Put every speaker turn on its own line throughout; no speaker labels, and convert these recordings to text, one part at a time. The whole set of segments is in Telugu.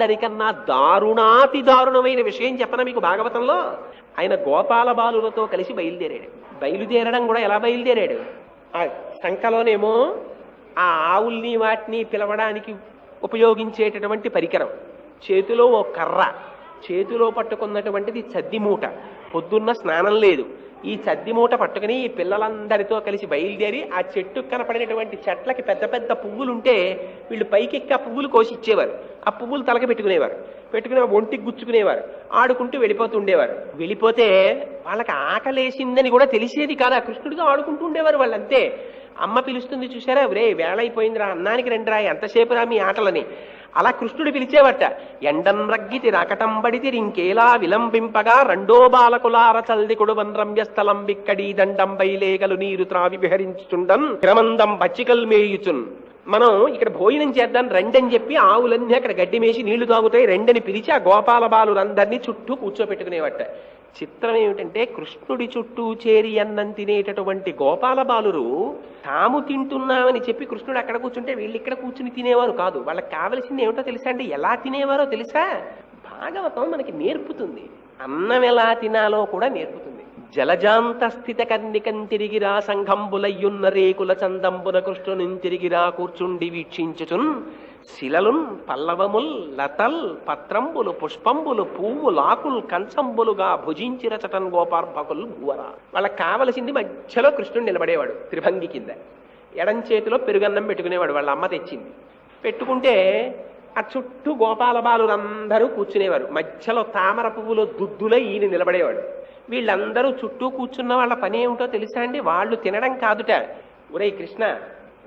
అందరికన్నా దారుణాతి దారుణమైన విషయం చెప్పన మీకు భాగవతంలో? ఆయన గోపాల బాలులతో కలిసి బయలుదేరాడు. బయలుదేరడం కూడా ఎలా బయలుదేరాడు? ఆ సంఖలోనేమో ఆ ఆవుల్ని వాటిని పిలవడానికి ఉపయోగించేటటువంటి పరికరం. చేతిలో ఓ కర్ర. చేతిలో పట్టుకున్నటువంటిది చద్దిమూట పొద్దున్న స్నానం లేదు. ఈ చద్ది మూట పట్టుకుని ఈ పిల్లలందరితో కలిసి బయలుదేరి ఆ చెట్టు కనపడినటువంటి చెట్లకి పెద్ద పెద్ద పువ్వులుంటే వీళ్ళు పైకెక్కి ఆ పువ్వులు కోసి ఇచ్చేవారు ఆ పువ్వులు తలక పెట్టుకునేవారు. పెట్టుకుని ఒంటికి గుచ్చుకునేవారు. ఆడుకుంటూ వెళ్ళిపోతుండేవారు వెళ్ళిపోతే వాళ్ళకి ఆకలేసిందని కూడా తెలిసేది కాదు. ఆ కృష్ణుడితో ఆడుకుంటూ ఉండేవారు వాళ్ళంతే. అమ్మ పిలుస్తుంది చూసారా రే వేళ అయిపోయిందిరా. అన్నానికి రండిరా. ఎంతసేపు రా మీ ఆటలని? అలా కృష్ణుడు పిలిచేవట ఎండం రగ్గితి రాకటంబడితి రింకేలా విలంబింపగా రెండో బాలకులార చల్దికుడు వన్రమ్యస్థలం బిక్కడి దండం బైలేగలు నీరు త్రావి విహరించుచుండం క్రమందం బచ్చికల్ మేయుచున్. మనం ఇక్కడ భోజనం చేద్దాం రెండని చెప్పి ఆవులన్నీ అక్కడ గడ్డి మేసి నీళ్ళు తాగుతాయి రెండని పిలిచి ఆ గోపాల బాలురందరినీ చుట్టూ కూర్చోపెట్టుకునేవట. చిత్రం ఏమిటంటే కృష్ణుడి చుట్టూ చేరి అన్నం తినేటటువంటి గోపాల బాలురు తాము తింటున్నామని చెప్పి కృష్ణుడు అక్కడ కూర్చుంటే వీళ్ళు ఇక్కడ కూర్చుని తినేవారు కాదు. వాళ్ళకి కావలసింది ఏమిటో తెలుసా అండి? ఎలా తినేవారో తెలుసా? భాగవతం మనకి నేర్పుతుంది. అన్నం ఎలా తినాలో కూడా నేర్పుతుంది. జలజాంత స్థిత కన్నికం తిరిగిరా సంఘంబులయ్యున్న రేకుల చందంబుల కృష్ణుని తిరిగిరా కూర్చుండి వీక్షించుచున్. శిలలున్ పల్లవముల్ లతల్ పత్రంబులు పుష్పంబులు పువ్వులాకుల్ కంచంబులుగా భుజించిన చటన్ గోపార్భకులు భూవర. వాళ్ళకి కావలసింది మధ్యలో కృష్ణుడు నిలబడేవాడు త్రిభంగి కింద. ఎడం చేతిలో పెరుగన్నం పెట్టుకునేవాడు వాళ్ళ అమ్మ తెచ్చింది. పెట్టుకుంటే ఆ చుట్టూ గోపాల బాలులందరూ కూర్చునేవారు. మధ్యలో తామర పువ్వులో దుద్దులో ఈయన నిలబడేవాడు. వీళ్ళందరూ చుట్టూ కూర్చున్న వాళ్ళ పని ఏమిటో తెలుసా అండి? వాళ్ళు తినడం కాదుట. ఒరే కృష్ణ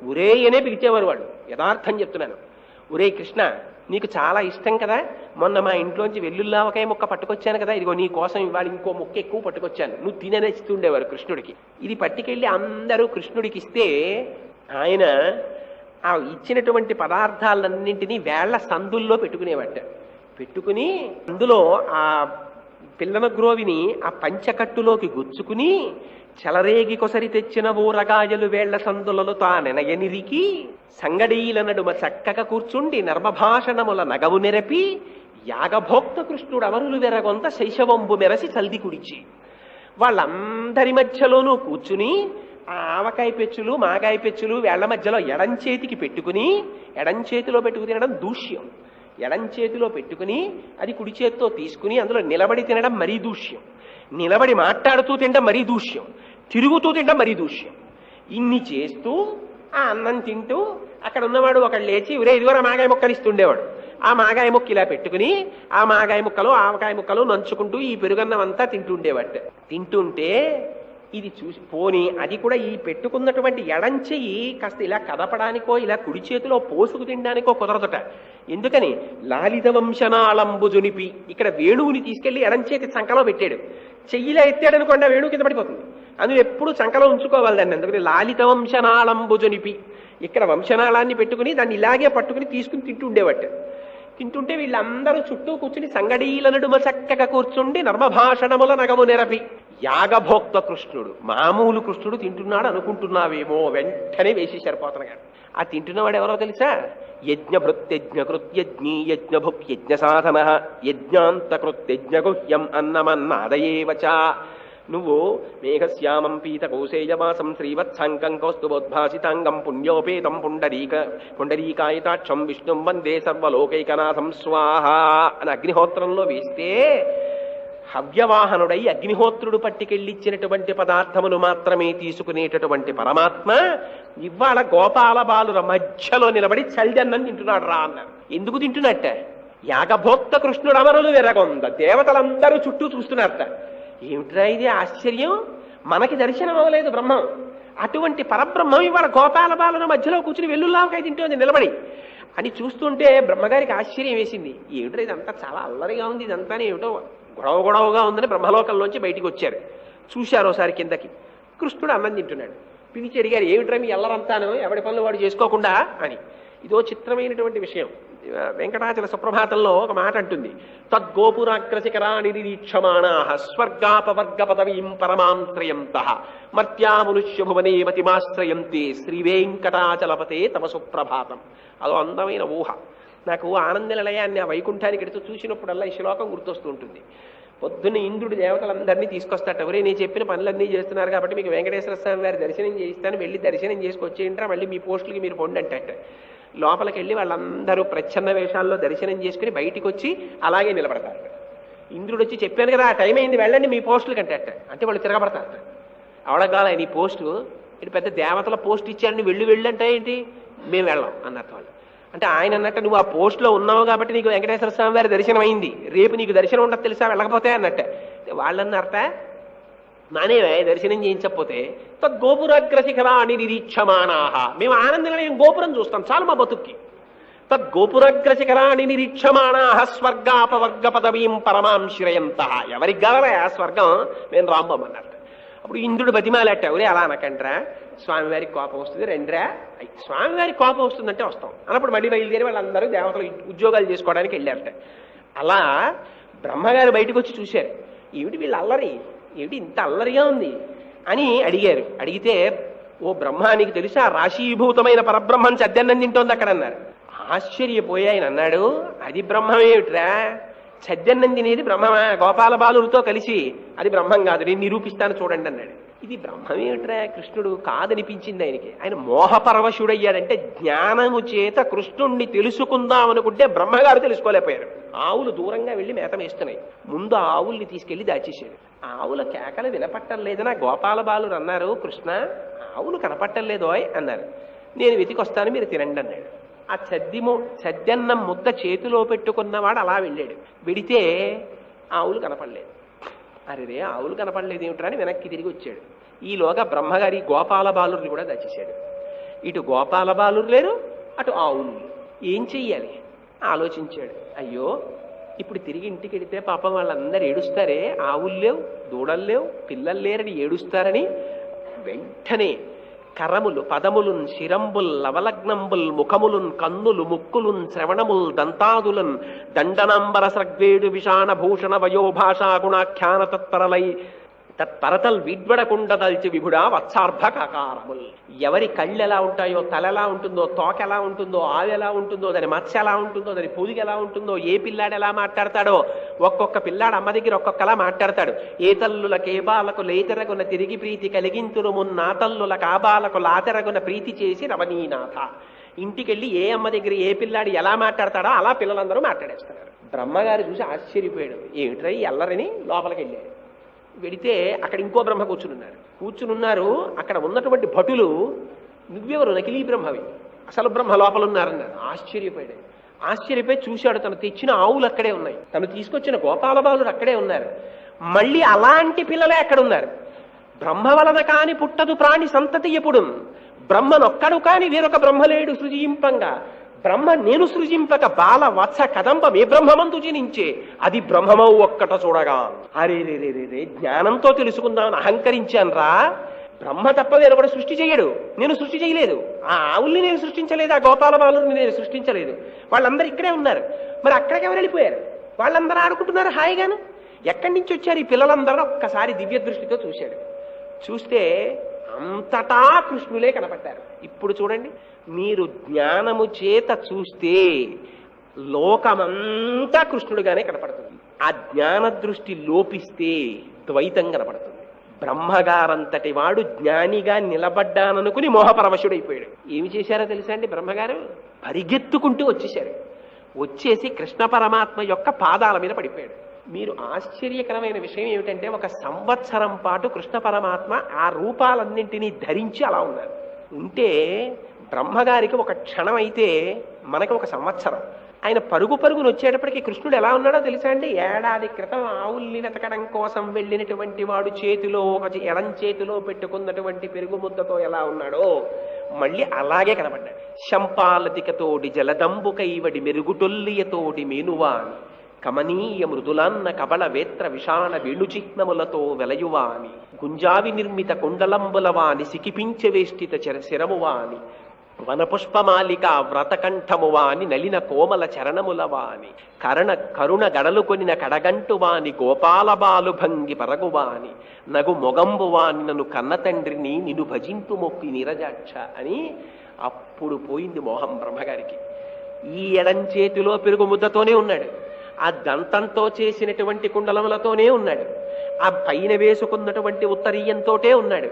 ఒరే అనే పిలిచేవారు వాడు యథార్థం చెప్తున్నాను. ఒరే కృష్ణ నీకు చాలా ఇష్టం కదా? మొన్న మా ఇంట్లోంచి వెల్లుల్లావకాయ ముక్క పట్టుకొచ్చాను కదా? ఇదిగో నీ కోసం ఇవాళ ఇంకో ముక్క ఎక్కువ పట్టుకొచ్చాను. నువ్వు తిననే ఇస్తుండేవారు కృష్ణుడికి. ఇది పట్టుకెళ్ళి అందరూ కృష్ణుడికి ఇస్తే ఆయన ఆ ఇచ్చినటువంటి పదార్థాలన్నింటినీ వేళ్ళ సందుల్లో పెట్టుకునేవాట. పెట్టుకుని అందులో ఆ పిల్లన గ్రోవిని ఆ పంచకట్టులోకి గుచ్చుకుని చెలరేగి కొసరి తెచ్చిన ఊరగాయలు వేళ్ళ సందులలో తా నెనయనిరికి సంగడీల నడుమ చక్కక కూర్చుండి నర్మభాషణముల నగవు నెరపి యాగభోక్త కృష్ణుడు అమరులు వెరగొంత శైశవంబు మెరసి చల్ది కుడిచి. వాళ్ళందరి మధ్యలోనూ కూర్చుని ఆవకాయ పెచ్చులు మాగాయ పెచ్చులు వేళ్ళ మధ్యలో ఎడం చేతికి పెట్టుకుని ఎడం చేతిలో పెట్టుకు తినడం దూష్యం. ఎడం చేతిలో పెట్టుకుని అది కుడి చేతితో తీసుకుని అందులో నిలబడి తినడం మరీ దూష్యం. నిలబడి మాట్లాడుతూ తినడం మరీ దూష్యం. తిరుగుతూ తినడం మరీ దూష్యం. ఇన్ని చేస్తూ ఆ అన్నం తింటూ అక్కడ ఉన్నవాడు ఒకడు లేచి ఒరే ఇదిగో మాగాయ ముక్కలు ఇస్తుండేవాడు. ఆ మాగాయ ముక్క ఇలా పెట్టుకుని ఆ మాగాయ ముక్కలు ఆవకాయ ముక్కలు నంచుకుంటూ ఈ పెరుగన్నం అంతా తింటుండేవాడు. తింటుంటే ఇది చూసి పోని అది కూడా ఈ పెట్టుకున్నటువంటి ఎడంచెయ్యి కాస్త ఇలా కదపడానికో ఇలా కుడి చేతిలో పోసుకు తినడానికో కుదరదట. ఎందుకని? లాలిత వంశనాళంబు జునిపి ఇక్కడ వేణువుని తీసుకెళ్ళి ఎడంచేతి సంకలో పెట్టాడు. చెయ్యిలా ఎత్తాడనుకోండి ఆ వేణువు కింద పడిపోతుంది. అందులో ఎప్పుడు చంకలో ఉంచుకోవాలి దాన్ని. అందుకని లాలిత వంశనాళంబుజనిపి. ఇక్కడ వంశనాళాన్ని పెట్టుకుని దాన్ని ఇలాగే పట్టుకుని తీసుకుని తింటుండేవట తింటుంటే వీళ్ళందరూ చుట్టూ కూర్చుని సంగడీల నడుమ చక్కగా కూర్చుండి నర్మభాషణముల నగము నెరపి. యాగభోక్త కృష్ణుడు మామూలు కృష్ణుడు తింటున్నాడు అనుకుంటున్నావేమో వెంటనే వేసేశారు పోతన గారు ఆ తింటున్నవాడు ఎవరో తెలుసా? యజ్ఞభృత్యజ్ఞకృత్యజ్ఞీ యజ్ఞభుక్ యజ్ఞ సాధన యజ్ఞాంతకృత్యజ్ఞగుహ్యం అన్నమన్నాదయేవచ. నువ్వు మేఘశ్యామం పీత కౌశేయవాసం శ్రీవత్సాంకం కౌస్తుభోద్భాసితాంగం పుణ్యోపేతం పుండరీక పుండరీకాయతాక్షం విష్ణుం వందే సర్వలోకైకనాథం స్వాహ అని అగ్నిహోత్రంలో వేస్తే హవ్యవాహనుడై అగ్నిహోత్రుడు పట్టికెళ్ళిచ్చినటువంటి పదార్థములు మాత్రమే తీసుకునేటటువంటి పరమాత్మ ఇవాళ గోపాల బాలుర మధ్యలో నిలబడి చల్దన్నం తింటున్నాడు రా అన్నారు ఎందుకు తింటున్నట్ట? యాగభోక్త కృష్ణుడు అమరులు వెరగొంద. దేవతలందరూ చుట్టూ చూస్తున్నారట ఏమిట్రా ఇది? ఆశ్చర్యం. మనకి దర్శనం అవ్వలేదు బ్రహ్మం. అటువంటి పరబ్రహ్మం ఇవాళ గోపాల బాలుల మధ్యలో కూర్చుని వెల్లుల్లావకాయ తింటోంది నిలబడి. అని చూస్తుంటే బ్రహ్మగారికి ఆశ్చర్యం వేసింది. ఏమిటో ఇదంతా? చాలా అల్లరిగా ఉంది ఇదంతా ఏమిటో గొడవ గొడవగా ఉందని బ్రహ్మలోకంలోంచి బయటికి వచ్చారు. చూశారు ఒకసారి కిందకి. కృష్ణుడు అన్నం తింటున్నాడు. పిలిచి అడిగారు ఏమిట్రా మీ అల్లరంతాను? ఎవడి పనులు వాడు చేసుకోకుండా? అని. ఇదో చిత్రమైనటువంటి విషయం. వెంకటాచల సుప్రభాతంలో ఒక మాట అంటుంది. తద్గోపురాగ్రశిఖరా నిరీక్షమాణా స్వర్గాపవర్గ పదవీం పరమాంత్రయంత. మర్త్యామునుష్య భువనే మతిమాశ్రయంతే శ్రీ వెంకటాచలపతే తమ సుప్రభాతం. అదో అందమైన ఊహ. నాకు ఆనంద నిలయాన్ని ఆ వైకుంఠానికి ఎడుతూ చూసినప్పుడల్లా ఈ శ్లోకం గుర్తొస్తూ ఉంటుంది. పొద్దున్న ఇంద్రుడు దేవతలందరినీ తీసుకొస్తాట ఎవరే? నేను చెప్పిన పనులన్నీ చేస్తున్నారు కాబట్టి మీకు వెంకటేశ్వర స్వామి వారి దర్శనం చేయిస్తాను. వెళ్ళి దర్శనం చేసుకొచ్చేయంటారా మళ్ళీ మీ పోస్టులకి మీరు పొండి అంటే లోపలికి వెళ్ళి వాళ్ళందరూ ప్రచ్ఛన్న వేషాల్లో దర్శనం చేసుకుని బయటికి వచ్చి అలాగే నిలబడతారు. ఇంద్రుడు వచ్చి చెప్పాను కదా ఆ టైం అయింది వెళ్ళండి మీ పోస్టులు కంటే అంటే వాళ్ళు తిరగబడతారు. అవడగాల నీ పోస్టు? ఇటు పెద్ద దేవతల పోస్ట్ ఇచ్చారని వెళ్ళి వెళ్ళంటే ఏంటి? మేము వెళ్ళాం అన్నట్టు వాళ్ళు. అంటే ఆయన అన్నట్టు నువ్వు ఆ పోస్ట్లో ఉన్నావు కాబట్టి నీకు వెంకటేశ్వర స్వామి వారి దర్శనం అయింది రేపు నీకు దర్శనం ఉండదు తెలుసా? వెళ్ళకపోతే అన్నట్టే. వాళ్ళన్నర్త నానేవే దర్శనం చేయించకపోతే తద్గోపురాగ్రశిఖరాణి నిరీక్షమానాహ. మేము ఆనందంగానే నేను గోపురం చూస్తాం చాలు మా బతుక్కి. తద్గోపురగ్రశిఖరాన్ని నిరీక్షమాణాహ స్వర్గాపవర్గ పదవీం పరమాం శ్రయంత ఎవరికి గలరా ఆ స్వర్గం? మేము రాంబమ్మన్నట్టు అప్పుడు ఇంద్రుడు బతిమాలట్ట ఎవరే అలా అనకంట్రా స్వామివారికి కోపం వస్తుంది రెండ్రా. స్వామివారి స్వామివారికి కోపం వస్తుందంటే వస్తాం. అన్నప్పుడు మళ్ళీ బయలుదేరి వాళ్ళందరూ దేవతలు ఉద్యోగాలు చేసుకోవడానికి వెళ్ళారట. అలా బ్రహ్మగారు బయటకు వచ్చి చూశారు. ఏమిటి వీళ్ళు అల్లరి? ఏమిటి ఇంత అల్లరిగా ఉంది? అని అడిగారు. అడిగితే ఓ బ్రహ్మానికి తెలుసా? రాశీభూతమైన పరబ్రహ్మం చద్దన్నం తింటోంది అక్కడ అన్నారు ఆశ్చర్యపోయి ఆయన అన్నాడు అది బ్రహ్మమేమిట్రా? సజ్జన్నం తినేది బ్రహ్మమా? గోపాల బాలులతో కలిసి. అది బ్రహ్మం కాదు నేను నిరూపిస్తాను చూడండి అన్నాడు. ఇది బ్రహ్మమేమిట్రా? కృష్ణుడు కాదనిపించింది ఆయనకి. ఆయన మోహపరవశుడయ్యాడంటే జ్ఞానము చేత కృష్ణుణ్ణి తెలుసుకుందాం అనుకుంటే బ్రహ్మగారు తెలుసుకోలేకపోయారు. ఆవులు దూరంగా వెళ్ళి మేత వేస్తున్నాయి ముందు ఆవుల్ని తీసుకెళ్ళి దాచేశాడు ఆవుల కేకలు వినపట్టం లేదని? గోపాల బాలురు అన్నారు. కృష్ణ ఆవులు కనపట్టం లేదోయ్ అన్నారు. నేను వెతికొస్తాను మీరు తినండి అన్నాడు. ఆ చద్దిము చద్దన్నం ముద్ద చేతిలో పెట్టుకున్నవాడు అలా వెళ్ళాడు. విడితే ఆవులు కనపడలేదు. అరే ఆవులు కనపడలేదు ఏమిట్రా అని వెనక్కి తిరిగి వచ్చాడు. ఈలోగా బ్రహ్మగారి గోపాల బాలుర్ని కూడా దచ్చేశాడు. ఇటు గోపాల బాలురు లేరు అటు ఆవులు ఏం చెయ్యాలి? ఆలోచించాడు. అయ్యో ఇప్పుడు తిరిగి ఇంటికి వెళితే పాపం వాళ్ళందరూ ఏడుస్తారే? ఆవులు లేవు దూడలు లేవు పిల్లలు లేరని ఏడుస్తారని వెంటనే కరములు పదములున్ శిరంబుల్ లవలగ్నంబుల్ ముఖములున్ కన్నులు ముక్కులున్ శ్రవణముల్ దంతాదులన్ దండనంబర సగ్వేడు విషాణ భూషణ వయోభాషా గుణాఖ్యాన తత్పరలై తత్పరతల్ విడ్వడకుండదల్చి విభుడా వత్సార్భకారముల్ ఎవరి కళ్ళు ఎలా ఉంటాయో తల ఎలా ఉంటుందో తోక ఎలా ఉంటుందో ఆవు ఎలా ఉంటుందో దాని మత్స్య ఎలా ఉంటుందో దాని పొదిగి ఎలా ఉంటుందో ఏ పిల్లాడు ఎలా మాట్లాడతాడో ఒక్కొక్క పిల్లాడు అమ్మ దగ్గర ఒక్కొక్కలా మాట్లాడతాడు. ఏ తల్లుల కేబాలకు లేతెరగున తిరిగి ప్రీతి కలిగింతును మున్నా తల్లుల కాబాలకు లాతెరగున ప్రీతి చేసి రమణీనాథ. ఇంటికెళ్ళి ఏ అమ్మ దగ్గర ఏ పిల్లాడు ఎలా మాట్లాడతాడో అలా పిల్లలందరూ మాట్లాడేస్తున్నారు. బ్రహ్మగారు చూసి ఆశ్చర్యపోయాడు. ఏమిట్రై ఎల్లరని లోపలికి వెళ్ళాడు వెడితే అక్కడ ఇంకో బ్రహ్మ కూర్చునున్నారు. కూర్చునున్నారు అక్కడ ఉన్నటువంటి భటులు నువ్వెవరు? నకిలీ బ్రహ్మవి. అసలు బ్రహ్మ లోపల ఉన్నారన్నారు ఆశ్చర్యపోయాడు. ఆశ్చర్యపోయి చూశాడు తను తెచ్చిన ఆవులు అక్కడే ఉన్నాయి. తను తీసుకొచ్చిన గోపాల అక్కడే ఉన్నారు. మళ్ళీ అలాంటి పిల్లలే అక్కడ ఉన్నారు బ్రహ్మ వలన కాని పుట్టదు ప్రాణి సంతతి ఎప్పుడు బ్రహ్మనొక్కడు కాని వేరొక బ్రహ్మలేడు సృజింపంగా. బ్రహ్మ నేను సృజింపక బాల వత్స కదంబం ఏ బ్రహ్మమంతు జనించే. అది బ్రహ్మమవు ఒక్కట చూడగా. అరే రే రే రే రే జ్ఞానంతో తెలుసుకుందామని అహంకరించాను రా. బ్రహ్మ తప్ప వేరు కూడా సృష్టి చేయడు నేను సృష్టి చేయలేదు ఆ ఆవుల్ని నేను సృష్టించలేదు ఆ గోపాల బాలుని నేను సృష్టించలేదు. వాళ్ళందరూ ఇక్కడే ఉన్నారు. మరి అక్కడికి ఎవరు వెళ్ళిపోయారు? వాళ్ళందరూ ఆడుకుంటున్నారు హాయిగాను? ఎక్కడి నుంచి వచ్చారు? ఈ పిల్లలందరూ ఒక్కసారి దివ్య దృష్టితో చూశాడు. చూస్తే అంతటా కృష్ణులే కనపడ్డారు. ఇప్పుడు చూడండి మీరు జ్ఞానము చేత చూస్తే లోకమంతా కృష్ణుడుగానే కనపడుతుంది. ఆ జ్ఞాన దృష్టి లోపిస్తే ద్వైతం కనపడుతుంది. బ్రహ్మగారంతటి వాడు జ్ఞానిగా నిలబడ్డాననుకుని మోహపరవశుడైపోయాడు. ఏమి చేశారో తెలుసా అండి బ్రహ్మగారు? పరిగెత్తుకుంటూ వచ్చేశారు. వచ్చేసి కృష్ణ పరమాత్మ యొక్క పాదాల మీద పడిపోయాడు. మీరు ఆశ్చర్యకరమైన విషయం ఏమిటంటే ఒక సంవత్సరం పాటు కృష్ణ పరమాత్మ ఆ రూపాలన్నింటినీ ధరించి అలా ఉన్నారు. ఉంటే బ్రహ్మగారికి ఒక క్షణం అయితే మనకి ఒక సంవత్సరం. ఆయన పరుగు పరుగును వచ్చేటప్పటికి కృష్ణుడు ఎలా ఉన్నాడో తెలుసా అండి? ఏడాది క్రితం ఆవుల్ని వెతకడం కోసం వెళ్ళినటువంటి వాడు చేతిలో ఒక ఎడం చేతిలో పెట్టుకున్నటువంటి పెరుగు ముద్దతో ఎలా ఉన్నాడో మళ్ళీ అలాగే కనబడ్డాడు. శంపాలతికతోడి జలదంబుకైవడి కైవడి మేనువా మేనువాని. కమనీయ మృదులాన్న కబళ వేత్ర విషాణ వేణుచిహ్నములతో వెలయువాని గుంజావి నిర్మిత కుండలంబులవాని సికిపించవేష్టిత చర శిరమువాని వనపుష్పమాలిక వ్రతకంఠమువాని నలిన కోమల చరణములవాని కరణ కరుణ గడలు కొనిన కడగంటువాని గోపాల బాలు భంగి పరగువాని నగు మొగంబువాని నన్ను కన్న తండ్రిని నిన్ను భజింపు మొక్కి నిరజాక్ష అని అప్పుడు పోయింది మోహం బ్రహ్మగారికి. ఈ ఎడం చేతిలో పెరుగు ముద్దతోనే ఉన్నాడు. ఆ దంతంతో చేసినటువంటి కుండలములతోనే ఉన్నాడు. ఆ పైన వేసుకున్నటువంటి ఉత్తరీయంతోటే ఉన్నాడు.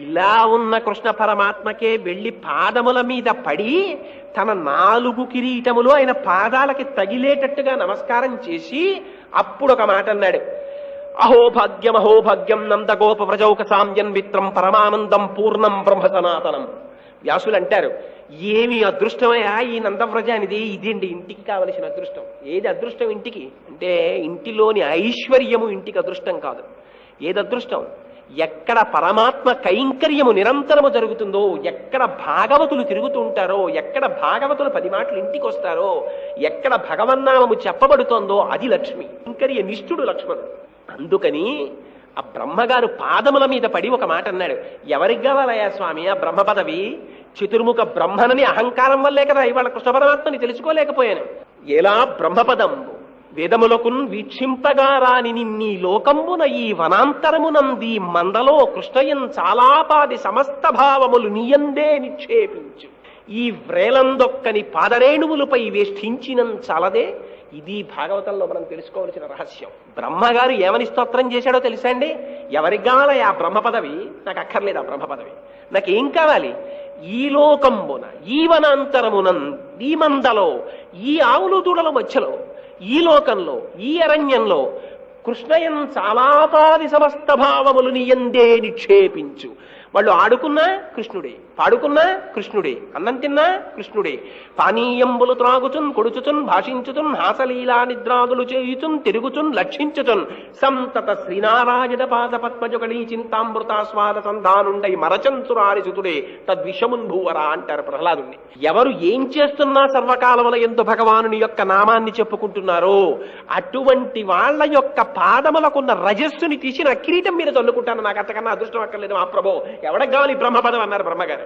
ఇలా ఉన్న కృష్ణ పరమాత్మకే వెళ్ళి పాదముల మీద పడి తన నాలుగు కిరీటములు ఆయన పాదాలకి తగిలేటట్టుగా నమస్కారం చేసి అప్పుడు ఒక మాట అన్నాడు. అహోభాగ్యం అహోభాగ్యం నందగోప వ్రజౌక సామ్యం మిత్రం పరమానందం పూర్ణం బ్రహ్మ సనాతనం. వ్యాసులు అంటారు ఏమి అదృష్టమయ్యా ఈ నందవ్రజానిది ఇదేంటి ఇంటికి కావలసిన అదృష్టం. ఏది అదృష్టం ఇంటికి? అంటే ఇంటిలోని ఐశ్వర్యము ఇంటికి అదృష్టం కాదు. ఏది అదృష్టం? ఎక్కడ పరమాత్మ కైంకర్యము నిరంతరము జరుగుతుందో ఎక్కడ భాగవతులు తిరుగుతూ ఉంటారో ఎక్కడ భాగవతులు పది మాటలు ఇంటికి వస్తారో ఎక్కడ భగవన్నామము చెప్పబడుతోందో అది లక్ష్మి. కైంకర్య నిష్ఠుడు లక్ష్మణుడు. అందుకని ఆ బ్రహ్మగారు పాదముల మీద పడి ఒక మాట అన్నాడు. ఎవరికి కావాలయ్యా స్వామి ఆ బ్రహ్మ పదవి చతుర్ముఖ బ్రహ్మనని అహంకారం వల్లే కదా ఇవాళ కృష్ణ పరమాత్మని తెలుసుకోలేకపోయాను. ఎలా బ్రహ్మపదంబు? వేదములకున్ వీక్షింపగా రాని నిన్నీ లోకంబున ఈ వనాంతరమునంది మందలో కృష్ణయన్ చాలాపాది సమస్త భావములు నీయందే నిక్షేపించు. ఈ వ్రేలందొక్కని పాదరేణువులపై వేష్ఠించినం చాలదే? ఇది భాగవతంలో మనం తెలుసుకోవలసిన రహస్యం. బ్రహ్మగారు ఏమని స్తోత్రం చేశాడో తెలుసా అండి? ఎవరికి కావాలి ఆ బ్రహ్మ పదవి నాకు అక్కర్లేదు ఆ బ్రహ్మ పదవి నాకేం కావాలి? ఈ లోకంబున ఈ వనాంతరమునం ఈ మందలో ఈ ఆవులు దూడల మధ్యలో ఈ లోకంలో ఈ అరణ్యంలో కృష్ణయం చాలాపాది సమస్త భావములు నీయందే నిక్షేపించు. వాళ్ళు ఆడుకున్నా కృష్ణుడే పాడుకున్నా కృష్ణుడే అన్నం తిన్నా కృష్ణుడే. పానీయంబులు త్రాగుచున్ కొడుచుచున్ భాషించుచున్ హాసలీలా నిద్రాదులు చేయుచున్ తిరుగుచున్ లక్షించుచున్. సంతత శ్రీనారాయణ పాద పద్మజుగళీ చింతామృతాస్వాద సంధానుండై మరచంచురారి తద్విషమున్ భూవరా అంటారు ప్రహ్లాదుని ఎవరు ఏం చేస్తున్నా సర్వకాలముల ఎందు భగవానుని యొక్క నామాన్ని చెప్పుకుంటున్నారో అటువంటి వాళ్ళ యొక్క పాదములకున్న రజస్సుని తీసి నా కిరీటం మీద చల్లుకుంటాను నాకు అంతకన్నా అదృష్టం అక్కర్లేదు మా ప్రభో ఎవడకు కావాలి ఈ బ్రహ్మపదం అన్నారు బ్రహ్మగారు.